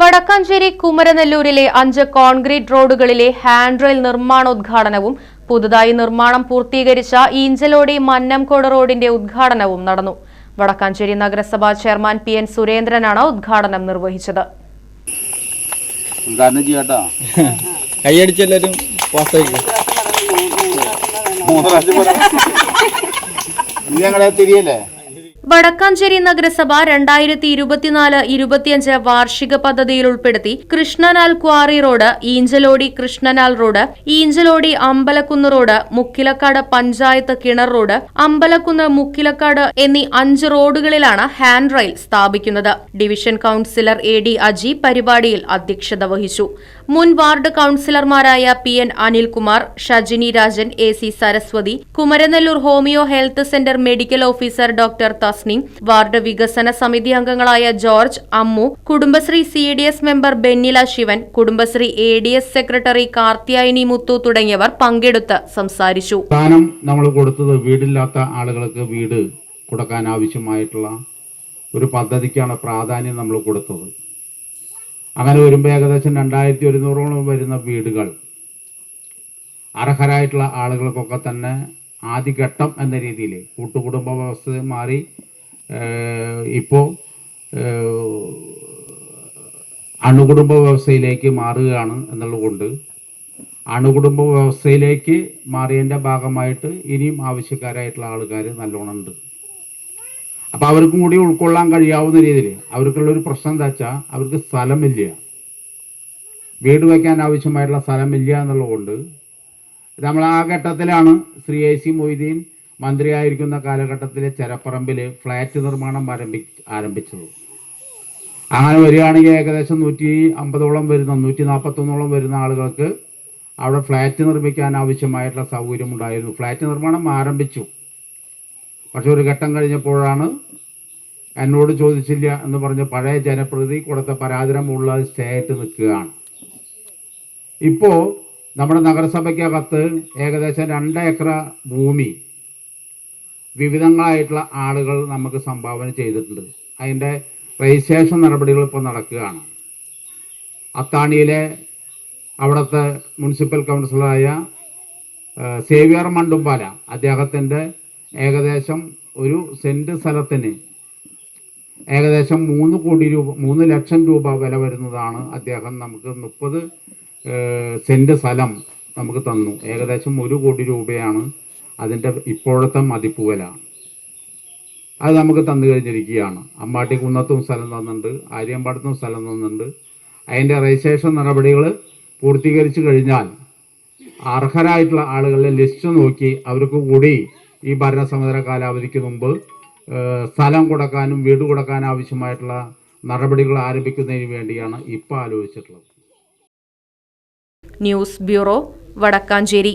Vadakkanchery കുമരനെല്ലൂരിലെ അഞ്ച് concrete റോഡുകളിലെ hand rail നിർമ്മാണോദ്ഘാടനവും പുതുതായി നിർമ്മാണം പൂർത്തീകരിച്ച ഈഞ്ചലോടി മന്നംകോട് റോഡിന്റെ ഉദ്ഘാടനവും നടന്നു. വടക്കാഞ്ചേരി നഗരസഭാ ചെയർമാൻ പി എൻ സുരേന്ദ്രനാണ് ഉദ്ഘാടനം നിർവഹിച്ചത്. ഞങ്ങളെ തിരിയല്ലേ? വടക്കാഞ്ചേരി നഗരസഭ രണ്ടായിരത്തി ഇരുപത്തിനാല് ഇരുപത്തിയഞ്ച് വാർഷിക പദ്ധതിയിൽ ഉൾപ്പെടുത്തി Krishnanal quarry road Inchalodi Krishnanal road Inchalodi Ambalakkunnu road Mukkilakkad panchayat കിണർ റോഡ് അമ്പലക്കുന്ന് മുക്കിലക്കാട് എന്നീ അഞ്ച് റോഡുകളിലാണ് ഹാൻഡ് റെയിൽ സ്ഥാപിക്കുന്നത്. Division councillor A D Aji പരിപാടിയിൽ അധ്യക്ഷത വഹിച്ചു. മുൻ ward കൌൺസിലർമാരായ P N Anilkumar Shajini Rajan A C Saraswathi Kumaranellur homoeo health centre medical officer doctor Tasnim ward വികസന സമിതി അംഗങ്ങളായ George Ammu Kudumbashree C D S member Bennila Sivan Kudumbashree A D S secretary Karthiyayani Muthu തുടങ്ങിയവർ പങ്കെടുത്ത് സംസാരിച്ചു. നമ്മൾ കൊടുത്തത് വീടില്ലാത്ത ആളുകൾക്ക് വീട് കൊടുക്കാൻ ആവശ്യമായിട്ടുള്ള ഒരു പദ്ധതിക്കാണ് പ്രാധാന്യം നമ്മൾ കൊടുത്തത്. അങ്ങനെ വരുമ്പോൾ ഏകദേശം രണ്ടായിരത്തി ഒരുന്നൂറോളം വരുന്ന വീടുകൾ അർഹരായിട്ടുള്ള ആളുകൾക്കൊക്കെ തന്നെ ആദ്യഘട്ടം എന്ന രീതിയിൽ കൂട്ടുകുടുംബ വ്യവസ്ഥ മാറി ഇപ്പോൾ അണുകുടുംബ വ്യവസ്ഥയിലേക്ക് മാറുകയാണ് എന്നുള്ളതുകൊണ്ട് അണുകുടുംബ വ്യവസ്ഥയിലേക്ക് മാറിയതിന്റെ ഭാഗമായിട്ട് ഇനിയും ആവശ്യക്കാരായിട്ടുള്ള ആൾക്കാർ നല്ലോണം ഉണ്ട്. അപ്പോൾ അവർക്കും കൂടി ഉൾക്കൊള്ളാൻ കഴിയാവുന്ന രീതിയിൽ അവർക്കുള്ള ഒരു പ്രശ്നം എന്താ വെച്ചാൽ അവർക്ക് സ്ഥലമില്ല. വീട് വയ്ക്കാൻ ആവശ്യമായിട്ടുള്ള സ്ഥലമില്ല എന്നുള്ളതുകൊണ്ട് നമ്മൾ ആ ഘട്ടത്തിലാണ് ശ്രീ എ സി മൊയ്തീൻ മന്ത്രിയായിരിക്കുന്ന കാലഘട്ടത്തിലെ ചെരപ്പറമ്പിൽ ഫ്ലാറ്റ് നിർമ്മാണം ആരംഭി ആരംഭിച്ചത്. അങ്ങനെ വരികയാണെങ്കിൽ ഏകദേശം നൂറ്റി അമ്പതോളം വരുന്ന നൂറ്റി നാൽപ്പത്തൊന്നോളം വരുന്ന ആളുകൾക്ക് അവിടെ ഫ്ലാറ്റ് നിർമ്മിക്കാൻ ആവശ്യമായിട്ടുള്ള സൗകര്യം ഉണ്ടായിരുന്നു. ഫ്ലാറ്റ് നിർമ്മാണം ആരംഭിച്ചു. പക്ഷെ ഒരു ഘട്ടം കഴിഞ്ഞപ്പോഴാണ് എന്നോട് ചോദിച്ചില്ല എന്ന് പറഞ്ഞ് പഴയ ജനപ്രതി കൊടുത്ത പരാതിരമുള്ള സ്റ്റേ ആയിട്ട് നിൽക്കുകയാണ്. ഇപ്പോൾ നമ്മുടെ നഗരസഭയ്ക്കകത്ത് ഏകദേശം രണ്ട് ഏക്കർ ഭൂമി വിവിധങ്ങളായിട്ടുള്ള ആളുകൾ നമുക്ക് സംഭാവന ചെയ്തിട്ടുണ്ട്. അതിന്റെ രജിസ്ട്രേഷൻ നടപടികൾ ഇപ്പോൾ നടക്കുകയാണ്. അത്താണിയിലെ അവിടുത്തെ മുനിസിപ്പൽ കൗൺസിലറായ സേവിയർ മണ്ടുംപാല അദ്ദേഹത്തിന്റെ ഏകദേശം ഒരു സെന്റ് സ്ഥലത്തിന് ഏകദേശം മൂന്ന് കോടി രൂപ മൂന്ന് ലക്ഷം രൂപ വില വരുന്നതാണ് അദ്ദേഹം നമുക്ക് മുപ്പത് സെന്റ് സ്ഥലം നമുക്ക് തന്നു. ഏകദേശം ഒരു കോടി രൂപയാണ് അതിന്റെ ഇപ്പോഴത്തെ മതിപ്പ് വില. അത് നമുക്ക് തന്നു കഴിഞ്ഞിരിക്കുകയാണ്. അമ്പാട്ടി കുന്നത്തും സ്ഥലം തന്നിട്ടുണ്ട് ആര്യമ്പാടത്തും സ്ഥലം തന്നിട്ടുണ്ട്. അതിന്റെ രജിസ്ട്രേഷൻ നടപടികൾ പൂർത്തീകരിച്ചു കഴിഞ്ഞാൽ അർഹരായിട്ടുള്ള ആളുകളുടെ ലിസ്റ്റ് നോക്കി അവർക്ക് കൂടി ഈ ഭരണസമുദ്ര കാലാവധിക്ക് മുമ്പ് സ്ഥലം കൊടുക്കാനും വീട് കൊടുക്കാനും ആവശ്യമായിട്ടുള്ള നടപടികൾ ആരംഭിക്കുന്നതിന് വേണ്ടിയാണ് ഇപ്പോൾ ആലോചിച്ചിട്ടുള്ളത്. News bureau Vadakkanchery